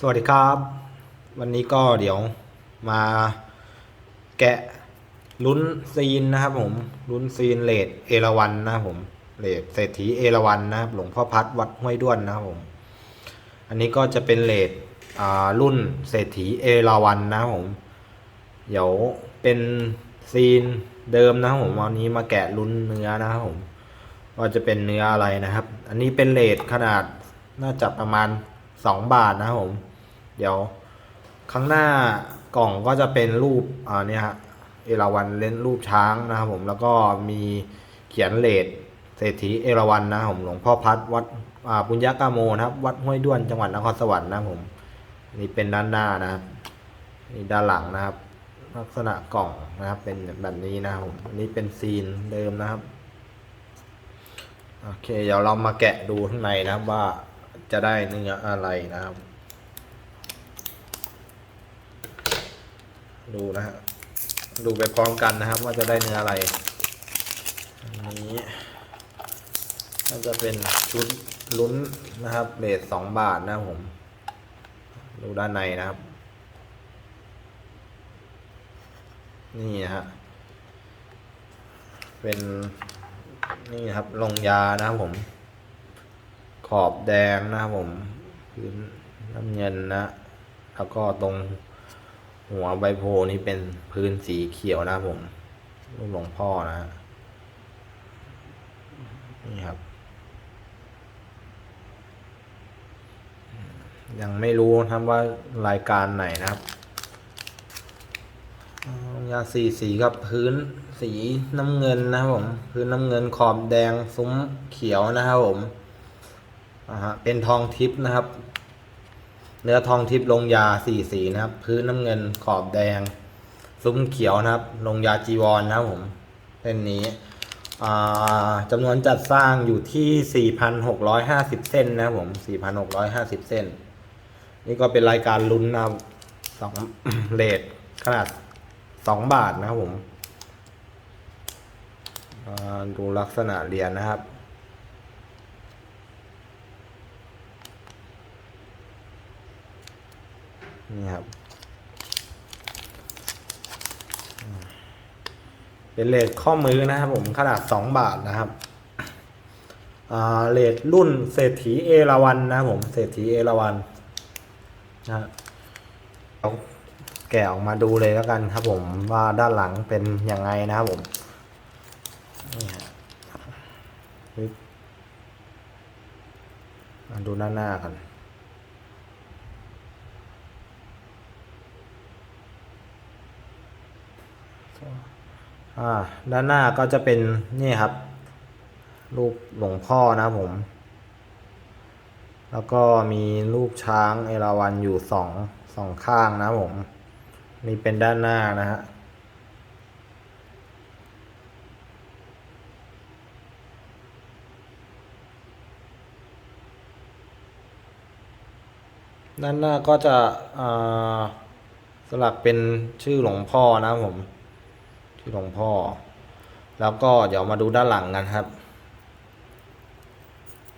สวัสดีครับ วันนี้ก็เดี๋ยวมาแกะลุ้นซีนนะครับผมลุ้นซีนเลดเอราวันนะครับผมเลดเศรษฐีเอราวันนะครับหลวงพ่อพัดวัดห้วยด้วนนะครับผม อันนี้ก็จะเป็นเลดอ่ารุ่นเศรษฐีเอราวันนะครับผมเดี๋ยวเป็นซีนเดิมนะครับผมวันนี้มาแกะลุ้นเนื้อนะครับผมว่าจะเป็นเนื้ออะไรนะครับ อันนี้เป็นเลทขนาดน่าจะประมาณ 2 บาทนะครับผม เดี๋ยวข้างหน้ากล่องก็จะเป็นรูปอ่าเนี่ยฮะเอราวันเล่นรูปช้างนะครับผมแล้วก็มีเขียนเลทเศรษฐีเอราวันนะครับผมหลวงพ่อพัดวัดอ่าปุญญากาโมนะครับ วัดห้วยด้วนจังหวัดนครสวรรค์นะครับผมนี่เป็นด้านหน้านะครับนี่ด้านหลังนะครับ ลักษณะกล่องนะครับ เป็นแบบนี้นะครับผมนนี้เป็นซีนเดิมนะครับโอเคเดี๋ยวเรามาแกะดูข้างในนะครับว่าจะได้เนื้ออะไรนะครับ ดูนะฮะดูไปพร้อมกันนะครับ ว่าจะได้เนื้ออะไร อันนี้ก็จะเป็นชุดลุ้นนะครับเบสสองบาทนะครับผม ดูด้านในนะครับ นี่นะฮะเป็นนี่ครับลงยานะครับผม ขอบแดงนะครับผมพื้นน้ำเงินนะ แล้วก็ตรง หัวใบโพนี่เป็นพื้นสีเขียวนะผมรูปหลวงพ่อนะนี่ครับ ยังไม่รู้ครับว่ารายการไหนนะครับยาสีสีกับพื้นสีน้ำเงินนะครับผม พื้นน้ำเงินขอบแดงซุ้มเขียวนะครับผมอ่าฮะเป็นทองทิพย์นะครับ เนื้อทองทิพย์ลงยาสีสีนะครับ พื้นน้ำเงินขอบแดง ซุ้มเขียวนะครับ ลงยาจีวรนะครับผมเส้นนี้อ่าจำนวนจัดสร้างอยู่ที่ 4,650 เส้นนะครับผม 4,650 เส้น นี่ก็เป็นรายการลุ้นนะครับสองเลทขนาดสองบาทนะครับผมดูลักษณะเหรียญนะครับ นี่ครับ เป็นเลทข้อมือนะครับผมขนาดสองบาทนะครับเลทรุ่นเศรษฐีเอราวันนะครับผมเศรษฐีเอราวันนะฮะเอาแกะออกมาดูเลยแล้วกันครับผมว่าด้านหลังเป็นยังไงนะครับผมมาดูด้านหน้ากัน อ่า ด้านหน้าก็จะเป็นนี่ครับ รูปหลวงพ่อนะผม แล้วก็มีรูปช้างเอราวัณอยู่สองสองข้างนะผมนี่เป็นด้านหน้านะฮะด้านหน้าก็จะสลักเป็นชื่อหลวงพ่อนะผม ชื่อหลวงพ่อ แล้วก็เดี๋ยวมาดูด้านหลังกันครับ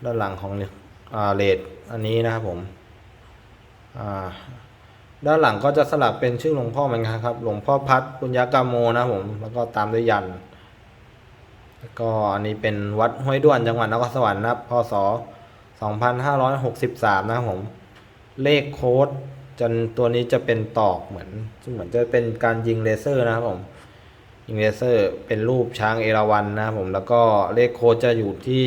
ด้านหลังของเลดอันนี้นะครับผมด้านหลังก็จะสลับเป็นชื่อหลวงพ่อเหมือนกันครับ หลวงพ่อพัดปุญญากามโมนะผม แล้วก็ตามด้วยยัน แล้วก็อันนี้เป็นวัดห้วยด้วนจังหวัดนครสวรรค์นะครับพศ2563 นะครับผม เลขโค้ดจนตัวนี้จะเป็นตอกเหมือน เหมือนจะเป็นการยิงเลเซอร์นะครับผม ยิงเลเซอร์เป็นรูปช้างเอราวัณนะผมแล้วก็เลขโค้ดจะอยู่ที่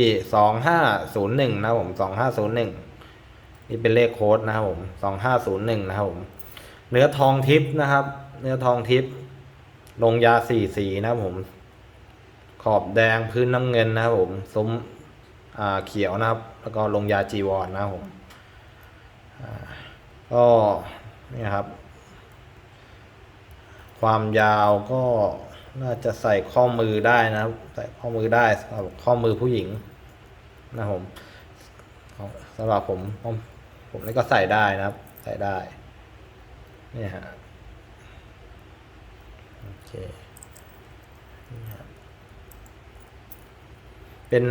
2501นะครับผม2501นี่เป็นเลขโค้ดนะครับผม2501นะครับผมเนื้อทองทิพย์นะครับ เนื้อทองทิพย์ลงยาสี่สีนะครับผม ขอบแดงพื้นน้ำเงินนะครับผมซุ้มอ่าเขียวนะครับ แล้วก็ลงยาจีวรนะครับผมก็นี่ครับ ความยาวก็ น่าจะใส่ข้อมือได้นะใส่ข้อมือได้สำหรับข้อมือผู้หญิงนะผมสำหรับผมผมผมนี่ก็ใส่ได้นะครับ ใส่ได้นี่ฮะโอเคนี่ฮะเป็น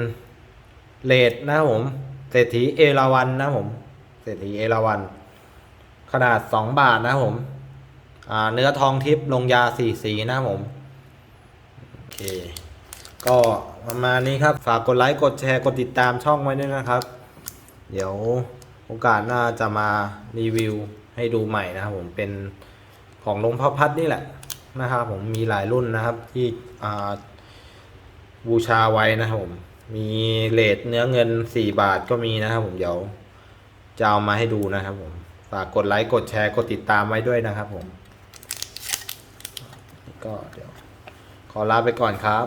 เลดนะครับผมเศรษฐีเอราวันนะผมเศรษฐีเอราวัน ขนาด2บาทนะผมเนื้อทองทิพย์ลงยาสีสีนะผม ก็ประมาณนี้ครับ ฝากกดไลค์กดแชร์กดติดตามช่องไว้ด้วยนะครับ เดี๋ยวโอกาสหน้าจะมารีวิวให้ดูใหม่นะครับผมเป็นของลงพ่อพัดนี่แหละนะครับผมมีหลายรุ่นนะครับที่บูชาไว้นะครับผมมีเลทเนื้อเงิน 4 บาทก็มีนะครับผมเดี๋ยวจะเอามาให้ดูนะครับผมฝากกดไลค์กดแชร์กดติดตามไว้ด้วยนะครับผมก็เดี๋ยว ขอลาไปก่อนครับ